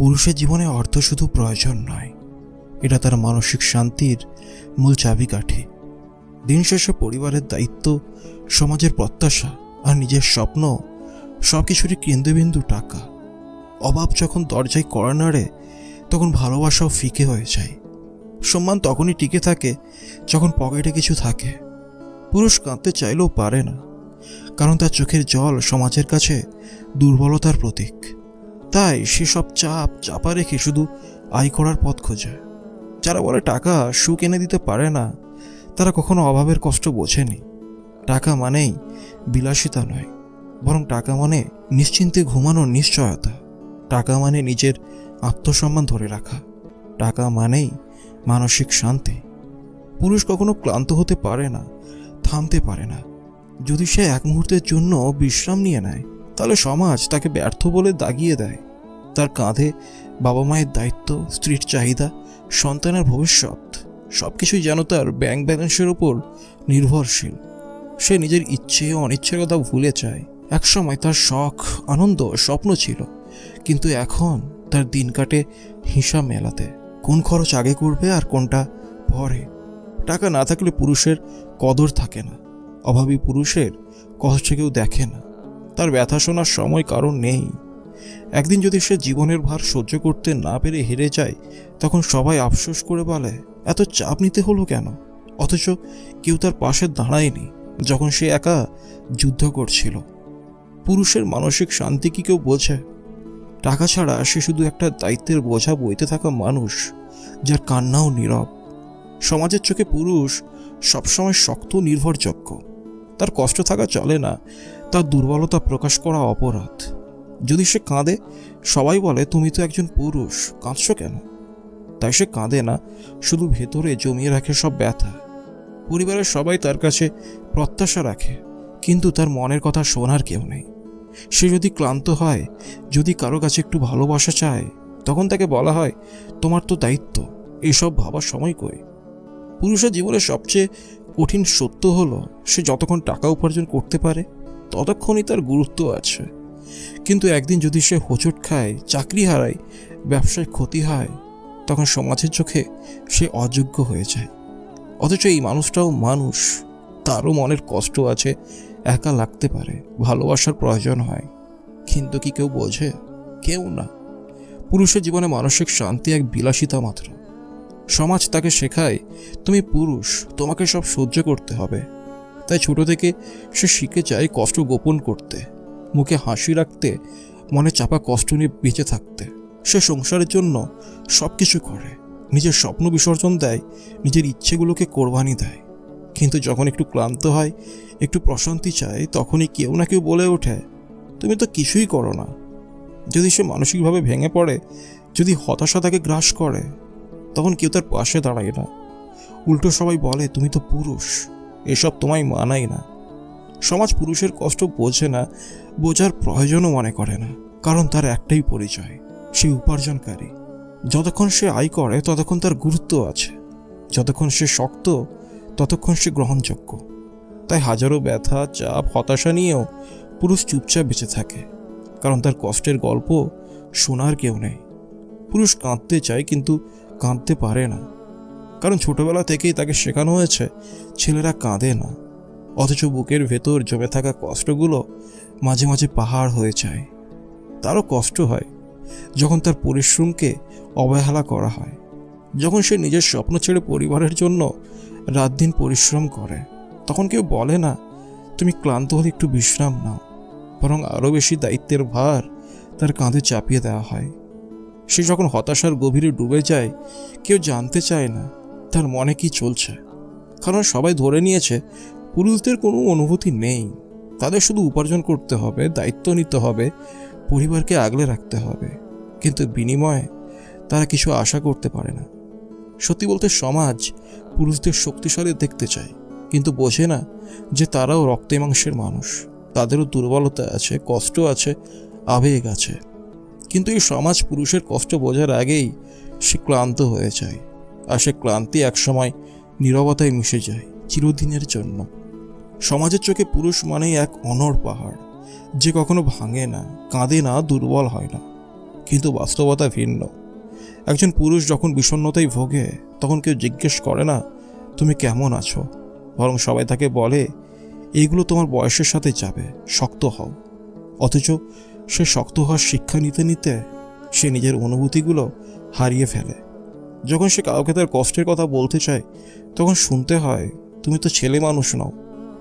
পুরুষের জীবনে অর্থ শুধু প্রয়োজন নয়, এটা তার মানসিক শান্তির মূল চাবিকাঠি। দিন শেষে পরিবারের দায়িত্ব, সমাজের প্রত্যাশা আর নিজের স্বপ্ন সব কিছুরই কেন্দ্রবিন্দু টাকা। অভাব যখন দরজায় করা নাড়ে তখন ভালোবাসাও ফিকে হয়ে যায়। সম্মান তখনই টিকে থাকে যখন পকেটে কিছু থাকে। পুরুষ কাঁদতে চাইলেও পারে না, কারণ তার চোখের জল সমাজের কাছে দুর্বলতার প্রতীক। তাই সেসব চাপ চাপা রেখে শুধু আয় করার পথ খোঁজে। যারা বলে টাকা সুখ এনে দিতে পারে না, তারা কখনো অভাবের কষ্ট বোঝেনি। টাকা মানেই বিলাসিতা নয়, বরং টাকা মানে নিশ্চিন্তে ঘুমানোর নিশ্চয়তা। টাকা মানে নিজের আত্মসম্মান ধরে রাখা। টাকা মানেই মানসিক শান্তি। পুরুষ কখনো ক্লান্ত হতে পারে না, থামতে পারে না। যদি সে এক মুহূর্তের জন্য বিশ্রাম নিয়ে নেয়, তাহলে সমাজ তাকে ব্যর্থ বলে দাগিয়ে দেয়। তার কাঁধে বাবা মায়ের দায়িত্ব, স্ত্রীর চাহিদা, সন্তানের ভবিষ্যৎ সব কিছুই যেন তার ব্যাংক ব্যালেন্সের ওপর নির্ভরশীল। সে নিজের ইচ্ছে ও অনিচ্ছের কথা ভুলে চায় একসময় তার শখ, আনন্দ স্বপ্ন ছিল, কিন্তু এখন তার দিন কাটে হিসাব মেলাতে। কোন খরচ আগে করবে আর কোনটা পরে? টাকা না থাকলে পুরুষের কদর থাকে না। অভাবী পুরুষের কষ্ট কেউ দেখে না। তার ব্যথা শোনার সময় কারণ নেই। একদিন যদি সে জীবনের ভার সহ্য করতে না পেরে হেরে যায়, তখন সবাই আফসোস করে বলে, এত চাপ নিতে হলো কেন? অথচ কেউ তার পাশে দাঁড়ায়নি যখন সে একা যুদ্ধ করছিল। পুরুষের মানসিক শান্তি কি কেউ বোঝে? টাকা ছাড়া সে শুধু একটা দায়িত্বের বোঝা বইতে থাকা মানুষ, যার কান্নাও নীরব। সমাজের চোখে পুরুষ সবসময় শক্ত, নির্ভরযোগ্য। তার কষ্ট থাকা চলে না, তার দুর্বলতা প্রকাশ করা অপরাধ। যদি সে কাঁদে, সবাই বলে, তুমি তো একজন পুরুষ, কাঁদছ কেন? তাই সে কাঁদে না, শুধু ভেতরে জমিয়ে রাখে সব ব্যথা। পরিবারের সবাই তার কাছে প্রত্যাশা রাখে, কিন্তু তার মনের কথা শোনার কেউ নেই। সে যদি ক্লান্ত হয়, যদি কারও কাছে একটু ভালোবাসা চায়, তখন তাকে বলা হয়, তোমার তো দায়িত্ব, এসব ভাবার সময় কই? পুরুষের জীবনের সবচেয়ে কঠিন সত্য হলো, সে যতক্ষণ টাকা উপার্জন করতে পারে, ততক্ষণই তার গুরুত্ব আছে। কিন্তু একদিন যদি সে হোঁচট খায়, চাকরি হারায়, ব্যবসায় ক্ষতি হয়, তখন সমাজের চোখে সে অযোগ্য হয়ে যায়। অথচ এই মানুষটাও মানুষ, তারও মনের কষ্ট আছে, একা লাগতে পারে, ভালোবাসার প্রয়োজন হয়। কিন্তু কি কেউ বোঝে? কেউ না। পুরুষের জীবনে মানসিক শান্তি এক বিলাসিতা মাত্র। সমাজ তাকে শেখায়, তুমি পুরুষ, তোমাকে সব সহ্য করতে হবে। তাই ছোট থেকে সে শিখে যায় কষ্ট গোপন করতে। মুখে হাসি রাখতে, মনে চাপা কষ্ট নিয়ে বেঁচে থাকতে। সে সংসারের জন্য সব কিছু করে। নিজের স্বপ্ন বিসর্জন দেয়, নিজের ইচ্ছেগুলোকে কোরবানি দেয়। কিন্তু যখন একটু ক্লান্ত হয়, একটু প্রশান্তি চায়, তখনই কেউ না কেউ বলে ওঠে, তুমি তো কিছুই করো না। যদি সে মানসিকভাবে ভেঙে পড়ে, যদি হতাশা তাকে গ্রাস করে, তখন কেউ তার পাশে দাঁড়ায় না। উল্টো সবাই বলে, তুমি তো পুরুষ। এসব তোমায় মানাই না। সমাজ পুরুষের কষ্ট বোঝে না, বোঝার প্রয়োজনও মনে করে না, কারণ তার একটাই পরিচয়, সে উপার্জনকারী। যতক্ষণ সে আয় করে, ততক্ষণ তার গুরুত্ব আছে। যতক্ষণ সে শক্ত, ততক্ষণ সে গ্রহণযোগ্য। তাই হাজারো ব্যথা, চাপ, হতাশা নিয়েও পুরুষ চুপচাপ বেঁচে থাকে, কারণ তার কষ্টের গল্প শোনার কেউ নেই। পুরুষ কাঁদতে চায়, কিন্তু কাঁদতে পারে না, কারণ ছোটবেলা থেকেই তাকে শেখানো হয়েছে, ছেলেরা কাঁদে না। অথচ বুকের ভেতর জমে থাকা কষ্টগুলো মাঝে মাঝে পাহাড় হয়ে যায়। তারও কষ্ট হয় যখন তার পরিশ্রমকে অবহেলা করা হয়, যখন সে নিজের স্বপ্ন ছেড়ে পরিবারের জন্য রাত দিন পরিশ্রম করে। তখন কেউ বলে না, তুমি ক্লান্ত হলে একটু বিশ্রাম নাও। বরং আরও বেশি দায়িত্বের ভার তার কাঁধে চাপিয়ে দেওয়া হয়। সে যখন হতাশার গভীরে ডুবে যায়, কেউ জানতে চায় না তার মনে কি চলছে। কারণ সবাই ধরে নিয়েছে পুরুষদের কোনো অনুভূতি নেই। তাদের শুধু উপার্জন করতে হবে, দায়িত্ব নিতে হবে, পরিবারকে আগলে রাখতে হবে। কিন্তু বিনিময়ে তারা কিছু আশা করতে পারে না। সত্যি বলতে সমাজ পুরুষদের শক্তিশালী দেখতে চায়, কিন্তু বোঝে না যে তারাও রক্তে মাংসের মানুষ। তাদেরও দুর্বলতা আছে, কষ্ট আছে, আবেগ আছে। কিন্তু এই সমাজ পুরুষের কষ্ট বোঝার আগেই সে ক্লান্ত হয়ে যায়। আর সে ক্লান্তি একসময় নীরবতায় মিশে যায়, চিরদিনের জন্য। সমাজের চোখে পুরুষ মানেই এক অনর পাহাড়, যে কখনো ভাঙে না, কাঁদে না, দুর্বল হয় না। কিন্তু বাস্তবতা ভিন্ন। একজন পুরুষ যখন বিষণ্ণতায় ভোগে, তখন কেউ জিজ্ঞেস করে না, তুমি কেমন আছো? বরং সবাই তাকে বলে এইগুলো তোমার বয়সের সাথে যাবে, শক্ত হও। অথচ সে শক্ত হওয়ার শিক্ষা নিতে নিতে সে নিজের অনুভূতিগুলো হারিয়ে ফেলে। যখন সে কাউকে তার কষ্টের কথা বলতে চায়, তখন শুনতে হয়, তুমি তো ছেলে মানুষ নও।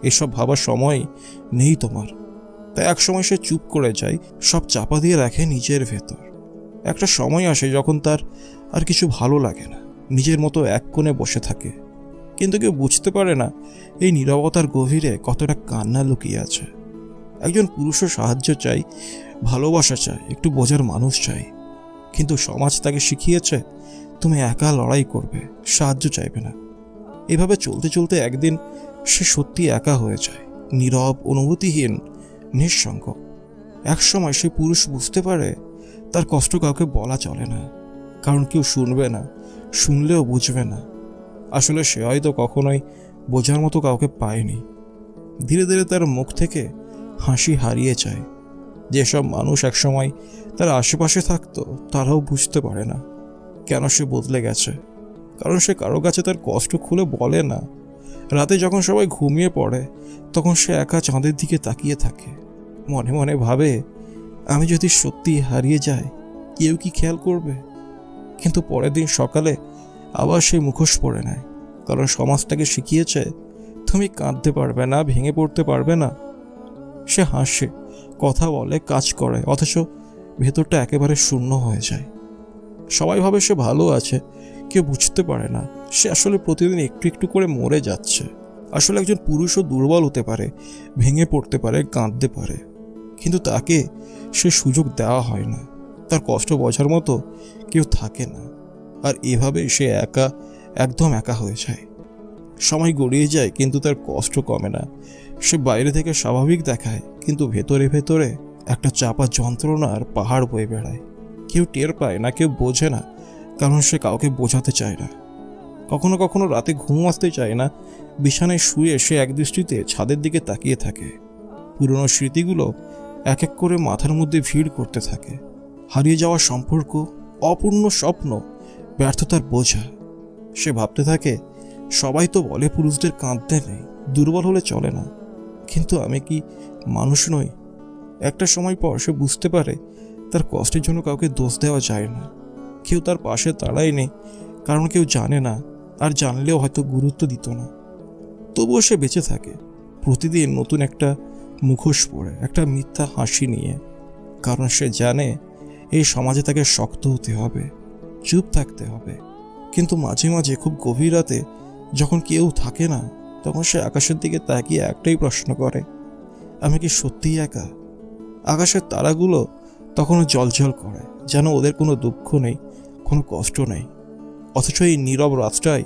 এসব ভাবার সময় নেই তোমার। তাই এক সময় সে চুপ করে যায়, সব চাপা দিয়ে রাখে নিজের ভেতর। একটা সময় আসে যখন তার আর কিছু ভালো লাগে না, নিজের মতো এক কোণে বসে থাকে। কিন্তু কেউ বুঝতে পারে না এই নীরবতার গভীরে কতটা কান্না লুকিয়ে আছে। একজন পুরুষও সাহায্য চাই, ভালোবাসা চায় একটু বোঝার মানুষ চাই। কিন্তু সমাজ তাকে শিখিয়েছে, তুমি একা লড়াই করবে, সাহায্য চাইবে না। এভাবে চলতে চলতে একদিন সে সত্যি একা হয়ে যায়, নীরব, অনুভূতিহীন, নিঃসঙ্গ। একসময় সে পুরুষ বুঝতে পারে তার কষ্ট কাউকে বলা চলে না, কারণ কেউ শুনবে না, শুনলেও বুঝবে না। আসলে সে হয়তো কখনোই বোঝার মতো কাউকে পায়নি। ধীরে ধীরে তার মুখ থেকে হাসি হারিয়ে যায়। যেসব মানুষ একসময় তার আশেপাশে থাকতো, তারাও বুঝতে পারে না কেন সে বদলে গেছে। কারণ সে কারও কাছে তার কষ্ট খুলে বলে না। রাতে যখন সবাই ঘুমিয়ে পড়ে, তখন সে একা চাঁদের দিকে তাকিয়ে থাকে। মনে মনে ভাবে, আমি যদি সত্যি হারিয়ে যাই, কেউ কি খেয়াল করবে? কিন্তু পরের দিন সকালে আবার সে মুখোশ পড়ে নেয়, কারণ সমাজ তাকে শিখিয়েছে, তুমি কাঁদতে পারবে না, ভেঙে পড়তে পারবে না। সে হাসে, কথা বলে, কাজ করে, অথচ ভেতরটা একেবারে শূন্য হয়ে যায়। সবাই ভাবে সে ভালো আছে কেউ বুঝতে পারে না। সে আসলে প্রতিদিন একটু একটু করে মরে যাচ্ছে। আসলে একজন পুরুষও দুর্বল হতে পারে, ভেঙে পড়তে পারে, কাঁদতে পারে। কিন্তু তাকে সে সুযোগ দেওয়া হয় না। তার কষ্ট বোঝার মতো কেউ থাকে না। আর এভাবে সে একা, একদম একা হয়ে যায়। সময় গড়িয়ে যায়, কিন্তু তার কষ্ট কমে না। সে বাইরে থেকে স্বাভাবিক দেখায়, কিন্তু ভেতরে ভেতরে একটা চাপা যন্ত্রণার পাহাড় বয়ে বেড়ায়। কেউ টের পায় না, কেউ বোঝে না কারণ সে কাউকে বোঝাতে চায় না। কখনো কখনো রাতে ঘুম আসতে চায় না। বিছানায় শুয়ে সে একদৃষ্টিতে ছাদের দিকে তাকিয়ে থাকে। পুরনো স্মৃতিগুলো এক এক করে মাথার মধ্যে ভিড় করতে থাকে। হারিয়ে যাওয়া সম্পর্ক, অপূর্ণ স্বপ্ন, ব্যর্থতার বোঝা। সে ভাবতে থাকে, সবাই তো বলে পুরুষদের কাঁদতে নেই, দুর্বল হলে চলে না। কিন্তু আমি কি মানুষ নই? একটা সময় পর সে বুঝতে পারে, তার কষ্টের জন্য কাউকে দোষ দেওয়া যায় না। কেউ তার পাশে দাঁড়ায়নি, কারণ কেউ জানে না, আর জানলেও হয়তো গুরুত্ব দিত না। তবুও সে বেঁচে থাকে। প্রতিদিন নতুন একটা মুখোশ পরে, একটা মিথ্যা হাসি নিয়ে। কারণ সে জানে, এই সমাজে তাকে শক্ত হতে হবে, চুপ থাকতে হবে। কিন্তু মাঝে মাঝে, খুব গভীর রাতে, যখন কেউ থাকে না, তখন সে আকাশের দিকে তাকিয়ে একটাই প্রশ্ন করে, আমি কি সত্যিই একা? আকাশের তারাগুলো তখনও জলজল করে, যেন ওদের কোনো দুঃখ নেই। কোনো কষ্ট নেই। অথচ এই নীরব রাতটাই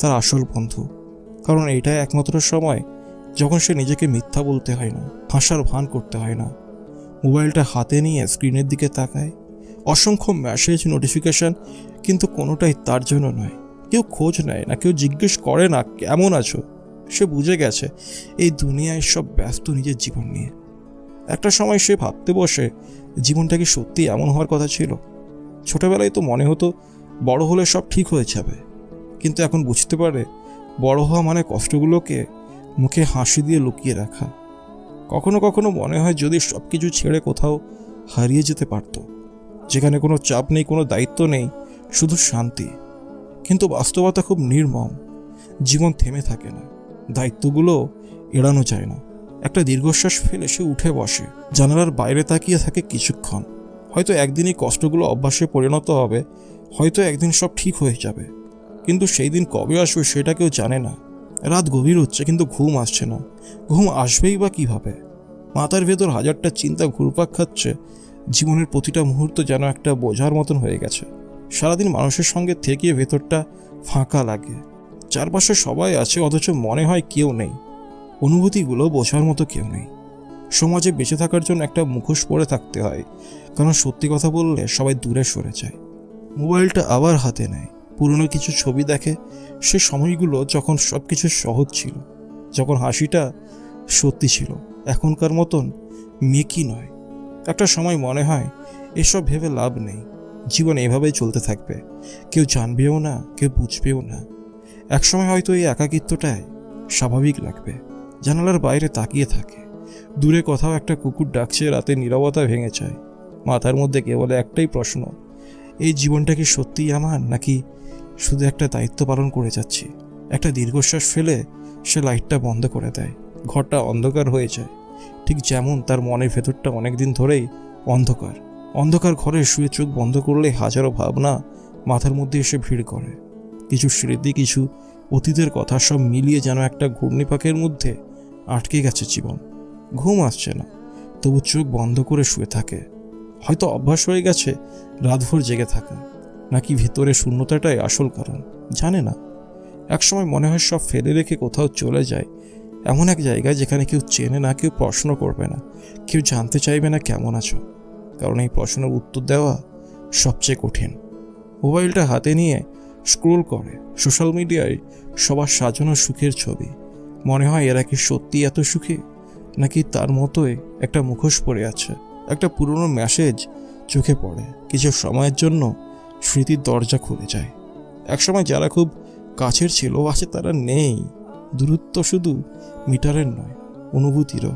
তার আসল বন্ধু। কারণ এটাই একমাত্র সময় যখন সে নিজেকে মিথ্যা বলতে হয় না হাসার ভান করতে হয় না। মোবাইলটা হাতে নিয়ে স্ক্রিনের দিকে তাকায়। অসংখ্য মেসেজ নোটিফিকেশন কিন্তু কোনোটাই তার জন্য নয়। কেউ খোঁজ নেয় না, কেউ জিজ্ঞেস করে না, কেমন আছো? সে বুঝে গেছে এই দুনিয়ায় সব ব্যস্ত নিজের জীবন নিয়ে। একটা সময় সে ভাবতে বসে, জীবনটা কি সত্যি এমন হওয়ার কথা ছিল? ছোটবেলায় তো মনে হতো বড় হলে সব ঠিক হয়ে যাবে। কিন্তু এখন বুঝতে পারে বড় হওয়া মানে কষ্টগুলোকে মুখে হাসি দিয়ে লুকিয়ে রাখা। কখনো কখনো মনে হয় যদি সব কিছু ছেড়ে কোথাও হারিয়ে যেতে পারতো, যেখানে কোনো চাপ নেই, কোনো দায়িত্ব নেই, শুধু শান্তি। কিন্তু বাস্তবতা খুব নির্মম, জীবন থেমে থাকে না, দায়িত্বগুলো এড়ানো যায় না। একটা দীর্ঘশ্বাস ফেলে সে উঠে বসে, জানালার বাইরে তাকিয়ে থাকে কিছুক্ষণ। হয়তো একদিনই কষ্টগুলো অভ্যাসে পরিণত হবে, হয়তো একদিন সব ঠিক হয়ে যাবে। কিন্তু সেই দিন কবে আসবে সেটা কেউ জানে না। রাত গভীর হচ্ছে কিন্তু ঘুম আসছে না। ঘুম আসবেই বা কীভাবে? মাথার ভেতর হাজারটা চিন্তা ঘুরপাক খাচ্ছে। জীবনের প্রতিটা মুহূর্ত যেন একটা বোঝার মতন হয়ে গেছে। সারাদিন মানুষের সঙ্গে থেকে ভেতরটা ফাঁকা লাগে। চারপাশে সবাই আছে, অথচ মনে হয় কেউ নেই। অনুভূতিগুলো বোঝার মতো কেউ নেই। সমাজে বেঁচে থাকার জন্য একটা মুখোশ পরে থাকতে হয়। কারণ সত্যি কথা বললে সবাই দূরে সরে যায়। মোবাইলটা আবার হাতে নেয়। পুরনো কিছু ছবি দেখে সে সময়গুলো যখন সব কিছু সহজ ছিল, যখন হাসিটা সত্যি ছিল, এখনকার মতন মেকি নয়। একটা সময় মনে হয়, এসব ভেবে লাভ নেই। জীবন এভাবেই চলতে থাকবে। কেউ জানবেও না, কেউ বুঝবেও না। একসময় হয়তো এই একাকিত্বটাই স্বাভাবিক লাগবে। জানালার বাইরে তাকিয়ে থাকে। দূরে কোথাও একটা কুকুর ডাকছে, রাতে নীরবতা ভেঙে যায়। মাথার মধ্যে কেবল একটাই প্রশ্ন, এই জীবনটা কি সত্যিই আমার, নাকি শুধু একটা দায়িত্ব পালন করে যাচ্ছি? একটা দীর্ঘশ্বাস ফেলে সে লাইটটা বন্ধ করে দেয়, ঘরটা অন্ধকার হয়ে যায়। ঠিক যেমন তার মনের ভেতরটা অনেকদিন ধরেই অন্ধকার। অন্ধকার ঘরে শুয়ে চোখ বন্ধ করলে হাজারো ভাবনা মাথার মধ্যে এসে ভিড় করে। কিছু স্মৃতি, কিছু অতীতের কথা সব মিলিয়ে যেন একটা ঘূর্ণিপাকের মধ্যে আটকে গেছে জীবন। ঘুম আসছে না, তবু চোখ বন্ধ করে শুয়ে থাকে। হয়তো অভ্যাস হয়ে গেছে রাতভর জেগে থাকা, নাকি ভেতরে শূন্যতাটাই আসল কারণ, জানে না। একসময় মনে হয় সব ফেলে রেখে কোথাও চলে যায়, এমন এক জায়গায় যেখানে কেউ চেনে না, কেউ প্রশ্ন করবে না, কেউ জানতে চাইবে না কেমন আছো। কারণ এই প্রশ্নের উত্তর দেওয়া সবচেয়ে কঠিন। মোবাইলটা হাতে নিয়ে স্ক্রোল করে সোশ্যাল মিডিয়ায় সবার সাজানো সুখের ছবি। মনে হয় এরা কি সত্যি এত সুখী, নাকি তার মতোই একটা মুখোশ পড়ে আছে। একটা পুরনো মেসেজ চোখে পড়ে। কিছু সময়ের জন্য স্মৃতির দরজা খুলে যায়। একসময় যারা খুব কাছের ছিল, আছে তারা নেই। দূরত্ব শুধু মিটারের নয়, অনুভূতিরও।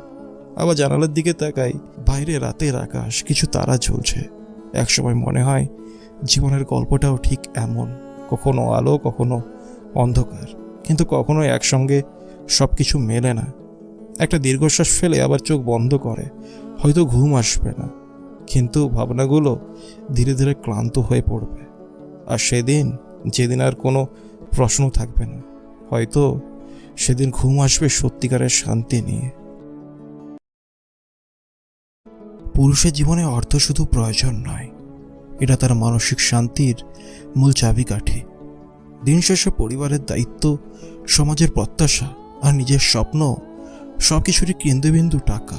আবার জানালার দিকে তাকাই বাইরে রাতের আকাশ, কিছু তারা ঝুলছে। একসময় মনে হয় জীবনের গল্পটাও ঠিক এমন, কখনো আলো, কখনো অন্ধকার। কিন্তু কখনো একসঙ্গে সব কিছু মেলে না। একটা দীর্ঘশ্বাস ফেলে আবার চোখ বন্ধ করে। হয়তো ঘুম আসবে না, কিন্তু ভাবনাগুলো ধীরে ধীরে ক্লান্ত হয়ে পড়বে। আর সেদিন, যেদিন আর কোনো প্রশ্ন থাকবে না, হয়তো সেদিন ঘুম আসবে সত্যিকারের শান্তি নিয়ে। পুরুষের জীবনে অর্থ শুধু প্রয়োজন নয়, এটা তার মানসিক শান্তির মূল চাবিকাঠি। দিন শেষে পরিবারের দায়িত্ব, সমাজের প্রত্যাশা আর নিজের স্বপ্ন সব কিছুরই কেন্দ্রবিন্দু টাকা।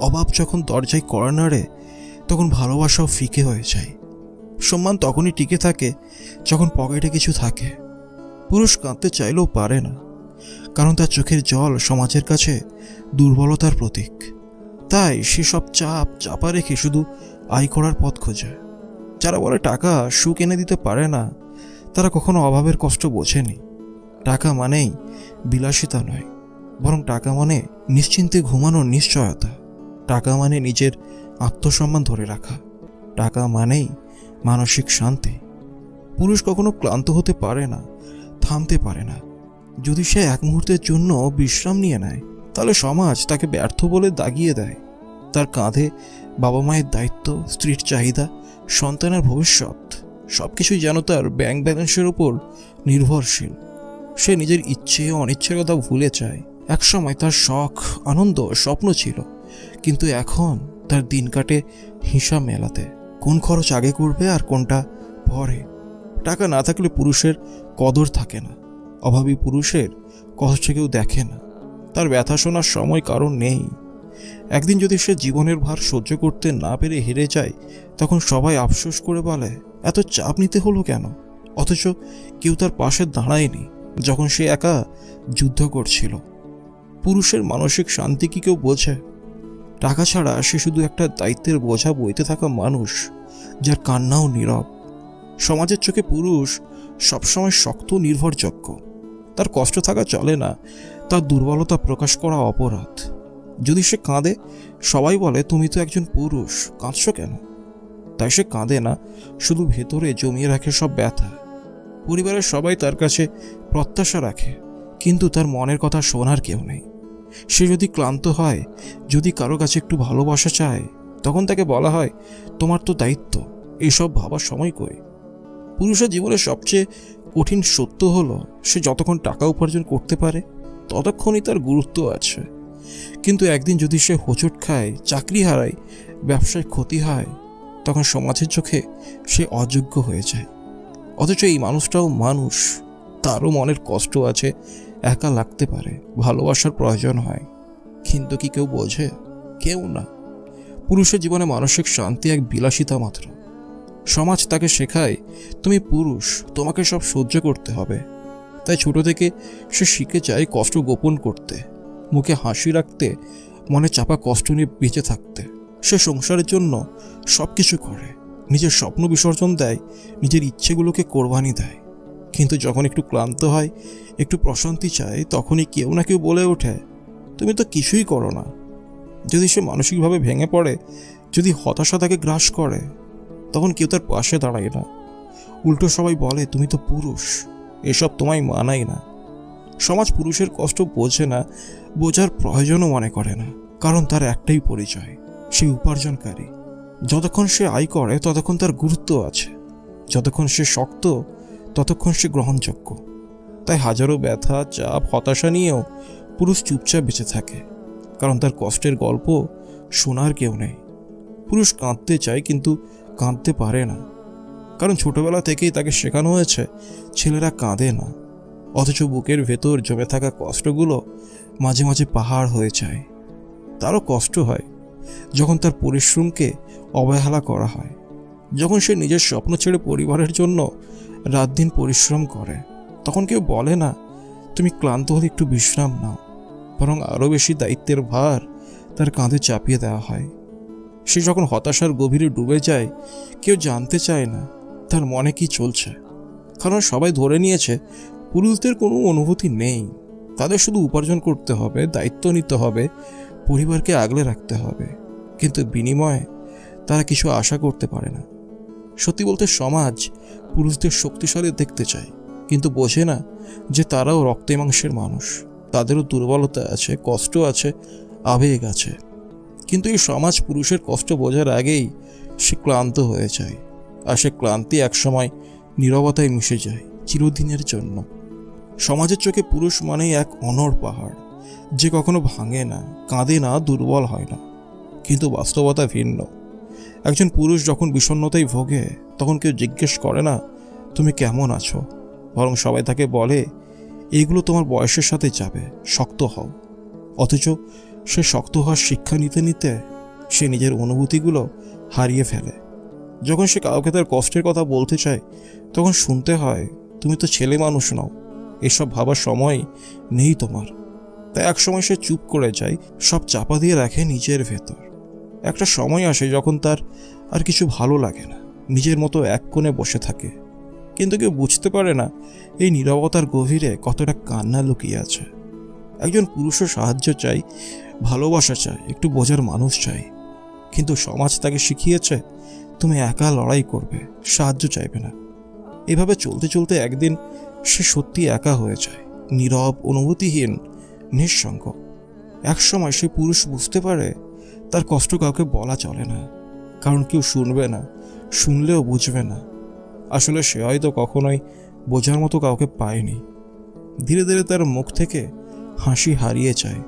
অভাব যখন দরজায় কড়া নাড়ে, তখন ভালোবাসাও ফিকে হয়ে যায়। সম্মান তখনই টিকে থাকে যখন পকেটে কিছু থাকে। পুরুষ কাঁদতে চাইলেও পারে না, কারণ তার চোখের জল সমাজের কাছে দুর্বলতার প্রতীক। তাই সে সব চাপ চাপা রেখে শুধু আয় করার পথ খোঁজে। যারা বলে টাকা সুখ এনে দিতে পারে না, তারা কখনো অভাবের কষ্ট বোঝেনি। টাকা মানেই বিলাসিতা নয়, বরং টাকা মানে নিশ্চিন্তে ঘুমানোর নিশ্চয়তা। টাকা মানে নিজের আত্মসম্মান ধরে রাখা। টাকা মানেই মানসিক শান্তি। পুরুষ কখনো ক্লান্ত হতে পারে না, থামতে পারে না। যদি সে এক মুহূর্তের জন্য বিশ্রাম নিয়ে নেয়, তাহলে সমাজ তাকে ব্যর্থ বলে দাগিয়ে দেয়। তার কাঁধে বাবা মায়ের দায়িত্ব, স্ত্রীর চাহিদা, সন্তানের ভবিষ্যৎ সব কিছুই যেন তার ব্যাংক ব্যালেন্সের উপর নির্ভরশীল। সে নিজের ইচ্ছে অনিচ্ছের কথা ভুলে যায়। একসময় তার শখ, আনন্দ স্বপ্ন ছিল। কিন্তু এখন তার দিন কাটে হিসাব মেলাতে। কোন খরচ আগে করবে আর কোনটা পরে? টাকা না থাকলে পুরুষের কদর থাকে না। অভাবী পুরুষের কষ্ট কেউ দেখে না। তার ব্যথা শোনার সময় কারণ নেই। একদিন যদি সে জীবনের ভার সহ্য করতে না পেরে হেরে যায়, তখন সবাই আফসোস করে বলে, এত চাপ নিতে হলো কেন? অথচ কেউ তার পাশে দাঁড়ায়নি যখন সে একা যুদ্ধ করছিল। পুরুষের মানসিক শান্তি কি কেউ বোঝে? টাকা ছাড়া সে শুধু একটা দায়িত্বের বোঝা বইতে থাকা মানুষ, যার কান্নাও নীরব। সমাজের চোখে পুরুষ সবসময় শক্ত, নির্ভরযোগ্য। তার কষ্ট থাকা চলে না, তার দুর্বলতা প্রকাশ করা অপরাধ। যদি সে কাঁদে, সবাই বলে, তুমি তো একজন পুরুষ, কাঁদছ কেন? তাই সে কাঁদে না, শুধু ভেতরে জমিয়ে রাখে সব ব্যথা। পরিবারের সবাই তার কাছে প্রত্যাশা রাখে, কিন্তু তার মনের কথা শোনার কেউ নেই। সে যদি ক্লান্ত হয়, যদি কারও কাছে একটু ভালোবাসা চায়, তখন তাকে বলা হয়, তোমার তো দায়িত্ব এইসব ভাবার সময় কই? পুরুষের জীবনের সবচেয়ে কঠিন সত্য হলো, সে যতক্ষণ টাকা উপার্জন করতে পারে, ততক্ষণই তার গুরুত্ব আছে। কিন্তু একদিন যদি সে হোঁচট খায়, চাকরি হারায়, ব্যবসায় ক্ষতি হয়, তখন সমাজের চোখে সে অযোগ্য হয়ে যায়। অথচ এই মানুষটাও মানুষ, তারও মনের কষ্ট আছে একা লাগতে পারে, ভালোবাসার প্রয়োজন হয়। কিন্তু কি কেউ বোঝে? কেউ না। পুরুষের জীবনে মানসিক শান্তি এক বিলাসিতা মাত্র। সমাজ তাকে শেখায়, তুমি পুরুষ, তোমাকে সব সহ্য করতে হবে। তাই ছোট থেকে সে শিখে যায় কষ্ট গোপন করতে। মুখে হাসি রাখতে, মনে চাপা কষ্ট নিয়ে বেঁচে থাকতে। সে সংসারের জন্য সব কিছু করে। নিজের স্বপ্ন বিসর্জন দেয়, নিজের ইচ্ছেগুলোকে কোরবানি দেয়। কিন্তু যখন একটু ক্লান্ত হয়, একটু প্রশান্তি চায়, তখনই কেউ না কেউ বলে ওঠে, তুমি তো কিছুই করো না। যদি সে মানসিকভাবে ভেঙে পড়ে, যদি হতাশা তাকে গ্রাস করে, তখন কেউ তার পাশে দাঁড়ায় না। উল্টো সবাই বলে, তুমি তো পুরুষ, এসব তোমায় মানাই না। সমাজ পুরুষের কষ্ট বোঝে না, বোঝার প্রয়োজনও মনে করে না, কারণ তার একটাই পরিচয়, সে উপার্জনকারী। যতক্ষণ সে আয় করে, ততক্ষণ তার গুরুত্ব আছে। যতক্ষণ সে শক্ত ততক্ষণ সে গ্রহণযোগ্য। তাই হাজারো ব্যথা, চাপ, হতাশা নিয়েও পুরুষ চুপচাপ বেঁচে থাকে। কারণ তার কষ্টের গল্প শোনার কেউ নেই। পুরুষ কাঁদতে চায় কিন্তু কাঁদতে পারে না। কারণ ছোটবেলা থেকেই তাকে শেখানো হয়েছে, ছেলেরা কাঁদে না। অথচ বুকের ভেতর জমে থাকা কষ্টগুলো মাঝে মাঝে পাহাড় হয়ে যায়। তারও কষ্ট হয় যখন তার পরিশ্রমকে অবহেলা করা হয়। যখন সে নিজের স্বপ্ন ছেড়ে পরিবারের জন্য রাত দিন পরিশ্রম করে। তখন কেউ বলে না, তুমি ক্লান্ত হলে একটু বিশ্রাম নাও। বরং আরও বেশি দায়িত্বের ভার তার কাঁধে চাপিয়ে দেওয়া হয়। সে যখন হতাশার গভীরে ডুবে যায়, কেউ জানতে চায় না তার মনে কি চলছে। কারণ সবাই ধরে নিয়েছে, পুরুষদের কোনো অনুভূতি নেই। তাদের শুধু উপার্জন করতে হবে, দায়িত্ব নিতে হবে, পরিবারকে আগলে রাখতে হবে। কিন্তু বিনিময়ে তারা কিছু আশা করতে পারে না। সত্যি বলতে সমাজ পুরুষদের শক্তিশালী দেখতে চায়, কিন্তু বোঝে না যে তারাও রক্তে মাংসের মানুষ। তাদেরও দুর্বলতা আছে, কষ্ট আছে, আবেগ আছে। কিন্তু এই সমাজ পুরুষের কষ্ট বোঝার আগেই সে ক্লান্ত হয়ে যায় আর সে ক্লান্তি একসময় নীরবতায় মিশে যায় চিরদিনের জন্য। সমাজের চোখে পুরুষ মানেই এক অনর পাহাড়, যে কখনো ভাঙে না, কাঁদে না, দুর্বল হয় না। কিন্তু বাস্তবতা ভিন্ন। একজন পুরুষ যখন বিষণ্ণতায় ভোগে, তখন কেউ জিজ্ঞেস করে না, তুমি কেমন আছো? বরং সবাই তাকে বলে, এগুলো তোমার বয়সের সাথে যাবে, শক্ত হও। অথচ সে শক্ত হওয়ার শিক্ষা নিতে নিতে সে নিজের অনুভূতিগুলো হারিয়ে ফেলে। যখন সে কাউকে তার কষ্টের কথা বলতে চায়, তখন শুনতে হয়, তুমি তো ছেলে মানুষ নও, এসব ভাবার সময় নেই তোমার। তাই এক সময় সে চুপ করে যায়, সব চাপা দিয়ে রাখে নিজের ভেতর। একটা সময় আসে যখন তার আর কিছু ভালো লাগে না। নিজের মতো এক কোণে বসে থাকে। কিন্তু কেউ বুঝতে পারে না এই নীরবতার গভীরে কতটা কান্না লুকিয়ে আছে। একজন পুরুষও সাহায্য চাই, ভালোবাসা চাই, একটু বোঝার মানুষ চাই। কিন্তু সমাজ তাকে শিখিয়েছে, তুমি একা লড়াই করবে, সাহায্য চাইবে না। এভাবে চলতে চলতে একদিন সে সত্যি একা হয়ে যায়, নীরব, অনুভূতিহীন, নিঃসঙ্গ। একসময় সে পুরুষ বুঝতে পারে তার কষ্ট কাউকে বলা চলে না, কারণ কেউ শুনবে না, শুনলেও বুঝবে না। আসলে সে হয়তো কখনোই বোঝার মতো কাউকে পায়নি। ধীরে ধীরে তার মুখ থেকে হাসি হারিয়ে যায়।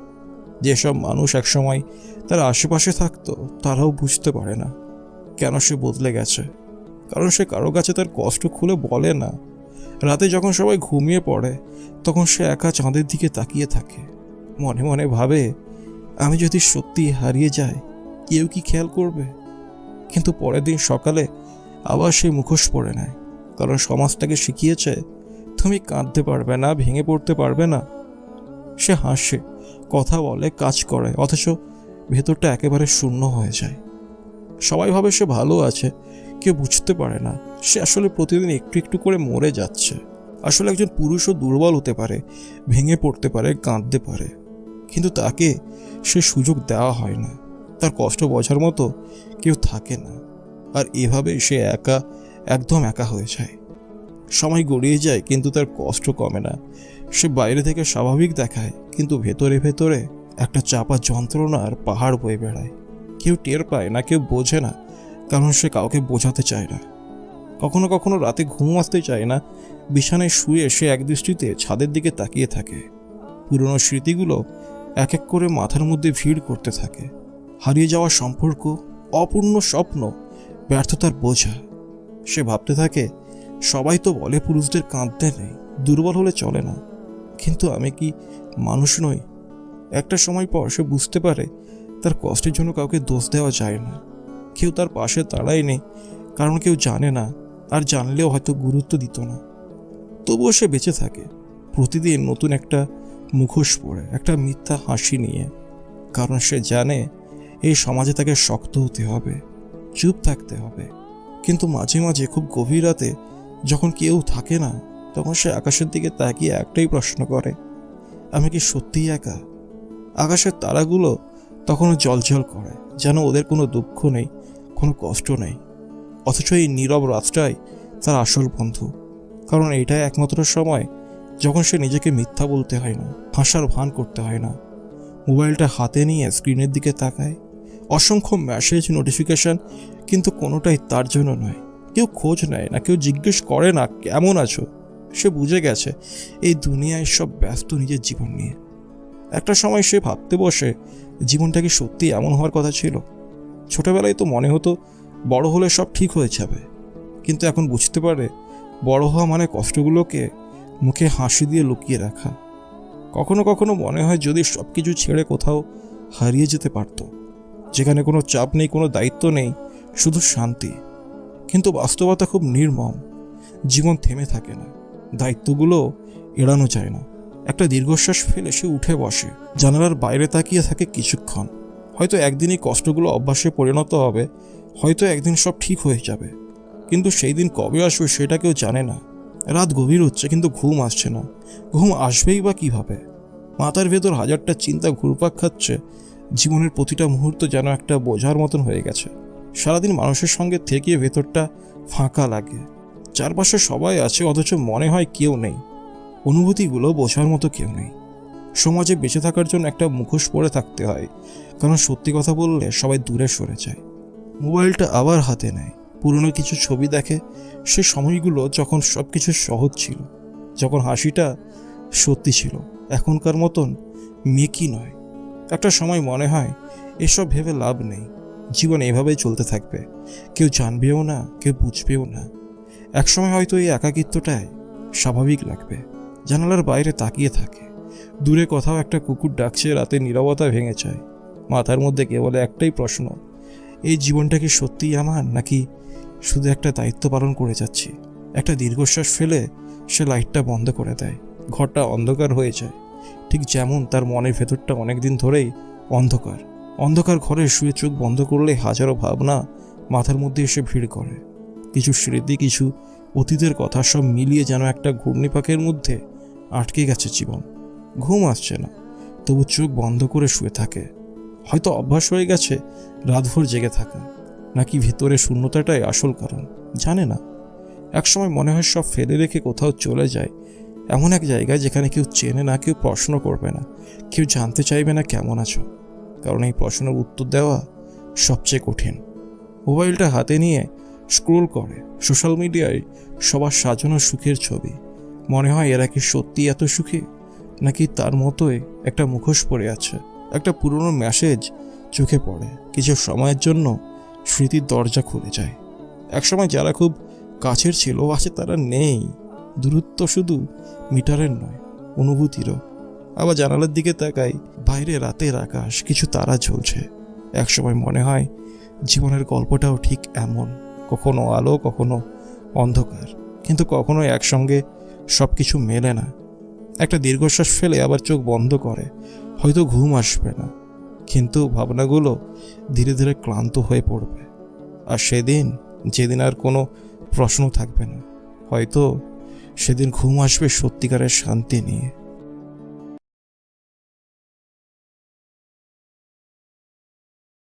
যেসব মানুষ একসময় তার আশেপাশে থাকতো, তারাও বুঝতে পারে না কেন সে বদলে গেছে। কারণ সে কারও কাছে তার কষ্ট খুলে বলে না। রাতে যখন সবাই ঘুমিয়ে পড়ে, তখন সে একা চাঁদের দিকে তাকিয়ে থাকে। মনে মনে ভাবে আমি যদি সত্যি হারিয়ে যাই, কেউ কি খেয়াল করবে? কিন্তু পরের দিন সকালে আবার সে মুখোশ পড়ে নেয়, কারণ সমাজ তাকে শিখিয়েছে, তুমি কাঁদতে পারবে না, ভেঙে পড়তে পারবে না। সে হাসে, কথা বলে, কাজ করে, অথচ ভেতরটা একেবারে শূন্য হয়ে যায়। সবাই ভাবে সে ভালো আছে, কেউ বুঝতে পারে না, সে আসলে প্রতিদিন একটু একটু করে মরে যাচ্ছে। আসলে একজন পুরুষও দুর্বল হতে পারে, ভেঙে পড়তে পারে, কাঁদতে পারে। কিন্তু তাকে সে সুযোগ দেওয়া হয় না। তার কষ্ট বোঝার মতো কেউ থাকে না। আর এভাবে সে একা, একদম একা হয়ে যায়। সময় গড়িয়ে যায়, কিন্তু তার কষ্ট কমে না। সে বাইরে থেকে স্বাভাবিক দেখায়, কিন্তু ভেতরে ভেতরে একটা চাপা যন্ত্রণার পাহাড় বয়ে বেড়ায়। কেউ টের পায় না, কেউ বোঝে না, কারণ সে কাউকে বোঝাতে চায় না। কখনো কখনো রাতে ঘুম আসতে চায় না। বিছানায় শুয়ে সে একদৃষ্টিতে ছাদের দিকে তাকিয়ে থাকে। পুরনো স্মৃতিগুলো এক এক করে মাথার মধ্যে ভিড় করতে থাকে। হারিয়ে যাওয়া সম্পর্ক, অপূর্ণ স্বপ্ন, ব্যর্থতার বোঝা। সে ভাবতে থাকে, সবাই তো বলে পুরুষদের কাঁদতে নেই, দুর্বল হলে চলে না। কিন্তু আমি কি মানুষ নই? একটা সময় পর সে বুঝতে পারে, তার কষ্টের জন্য কাউকে দোষ দেওয়া যায় না। কেউ তার পাশে দাঁড়ায়নি, কারণ কেউ জানে না, আর জানলেও হয়তো গুরুত্ব দিত না। তবুও সে বেঁচে থাকে। প্রতিদিন নতুন একটা মুখোশ পরে একটা মিথ্যা হাসি নিয়ে, কারণ সে জানে এই সমাজে তাকে শক্ত হতে হবে, চুপ থাকতে হবে। কিন্তু মাঝে মাঝে খুব গভীর রাতে যখন কেউ থাকে না, তখন সে আকাশের দিকে তাকিয়ে একটাই প্রশ্ন করে, আমি কি সত্যিই একা? আকাশের তারাগুলো তখনও জলজল করে, যেন ওদের কোনো দুঃখ নেই, কোনো কষ্ট নেই। অথচ এই নীরব রাতটাই তার আসল বন্ধু, কারণ এটাই একমাত্র সময় যখন সে নিজেকে মিথ্যা বলতে হয় না হাসার ভান করতে হয় না, মোবাইলটা হাতে নিয়ে স্ক্রিনের দিকে তাকায়, অসংখ্য মেসেজ নোটিফিকেশন কিন্তু কোনোটাই তার জন্য নয়। কেউ খোঁজ নেয় না, কেউ জিজ্ঞেস করে না, কেমন আছো? সে বুঝে গেছে, এই দুনিয়ায় সব ব্যস্ত নিজের জীবন নিয়ে। একটা সময় সে ভাবতে বসে, জীবনটা কি সত্যি এমন হওয়ার কথা ছিল? ছোটবেলায় তো মনে হতো, বড় হলে সব ঠিক হয়ে যাবে। কিন্তু এখন বুঝতে পারে, বড় হওয়া মানে কষ্টগুলোকে মুখে হাসি দিয়ে লুকিয়ে রাখা। কখনো কখনো মনে হয় যদি সব কিছু ছেড়ে কোথাও হারিয়ে যেতে পারতো। যেখানে কোনো চাপ নেই, কোনো দায়িত্ব নেই, শুধু শান্তি। কিন্তু বাস্তবতা খুব নির্মম। জীবন থেমে থাকে না। দায়িত্বগুলো এড়ানো যায় না। একটা দীর্ঘশ্বাস ফেলে সে উঠে বসে। জানালার বাইরে তাকিয়ে থাকে কিছুক্ষণ। হয়তো একদিনই কষ্টগুলো অভ্যাসে পরিণত হবে। হয়তো একদিন সব ঠিক হয়ে যাবে। কিন্তু সেই দিন কবে আসবে সেটা কেউ জানে না। রাত গভীর হচ্ছে, কিন্তু ঘুম আসছে না। ঘুম আসবেই বা কীভাবে? মাথার ভেতর হাজারটা চিন্তা ঘুরপাক খাচ্ছে। জীবনের প্রতিটা মুহূর্ত যেন একটা বোঝার মতন হয়ে গেছে। সারাদিন মানুষের সঙ্গে থেকে ভেতরটা ফাঁকা লাগে। চারপাশে সবাই আছে, অথচ মনে হয় কেউ নেই। অনুভূতিগুলো বোঝার মতো কেউ নেই। সমাজে বেঁচে থাকার জন্য একটা মুখোশ পরে থাকতে হয়, কারণ সত্যি কথা বললে সবাই দূরে সরে যায়। মোবাইলটা আবার হাতে নেয়। পুরনো কিছু ছবি দেখে, সে সময়গুলো যখন সব কিছু সহজ ছিল, যখন হাসিটা সত্যি ছিল, এখনকার মতন মেকি নয়। একটা সময় মনে হয়, এসব ভেবে লাভ নেই, জীবন এভাবেই চলতে থাকবে, কেউ জানবেও না, কেউ বুঝবেও না। একসময় হয়তো এই একাকিত্বটাই স্বাভাবিক লাগবে, জানালার বাইরে তাকিয়ে থাকে, দূরে কোথাও একটা কুকুর ডাকছে, রাতে নীরবতা ভেঙে যায়, মাথার মধ্যে কেবল একটাই প্রশ্ন, এই জীবনটা কি সত্যিই আমার, নাকি শুধু একটা দায়িত্ব পালন করে যাচ্ছি। একটা দীর্ঘশ্বাস ফেলে সে লাইটটা বন্ধ করে দেয়। ঘরটা অন্ধকার হয়ে যায়। ঠিক যেমন তার মনের ভেতরটা অনেকদিন ধরেই অন্ধকার। অন্ধকার ঘরে শুয়ে চোখ বন্ধ করলে হাজারো ভাবনা মাথার মধ্যে এসে ভিড় করে। কিছু স্মৃতি, কিছু অতীতের কথা সব মিলিয়ে যেন একটা ঘূর্ণিপাকের মধ্যে আটকে গেছে জীবন। ঘুম আসছে না, তবু চোখ বন্ধ করে শুয়ে থাকে। হয়তো অভ্যাস হয়ে গেছে রাতভর জেগে থাকা। নাকি ভেতরে শূন্যতাটাই আসল কারণ? জানে না। একসময় মনে হয় সব ফেলে রেখে কোথাও চলে যায়। এমন এক জায়গায় যেখানে কেউ চেনে না, কেউ প্রশ্ন করবে না। কেউ জানতে চাইবে না কেমন আছো। কারণ এই প্রশ্নের উত্তর দেওয়া সবচেয়ে কঠিন। মোবাইলটা হাতে নিয়ে স্ক্রোল করে। সোশ্যাল মিডিয়ায় সবার সাজানো সুখের ছবি। মনে হয় এরা কি সত্যি এত সুখী? নাকি তার মতোই একটা মুখোশ পড়ে আছে? একটা পুরনো মেসেজ চোখে পড়ে। কিছু সময়ের জন্য স্মৃতির দরজা খুলে যায়। একসময় যারা খুব কাছের ছিল, আছে তারা নেই। দূরত্ব শুধু মিটারের নয়, অনুভূতিরও। আবার জানালার দিকে তাকাই বাইরে রাতের আকাশ, কিছু তারা ঝুলছে। একসময় মনে হয়, জীবনের গল্পটাও ঠিক এমন। কখনো আলো, কখনো অন্ধকার। কিন্তু কখনো একসঙ্গে সব কিছু মেলে না। একটা দীর্ঘশ্বাস ফেলে আবার চোখ বন্ধ করে। হয়তো ঘুম আসবে না। কিন্তু ভাবনাগুলো ধীরে ধীরে ক্লান্ত হয়ে পড়বে। আর সেদিন, যেদিন আর কোনো প্রশ্ন থাকবে না, হয়তো সেদিন ঘুম আসবে সত্যিকারের শান্তি নিয়ে।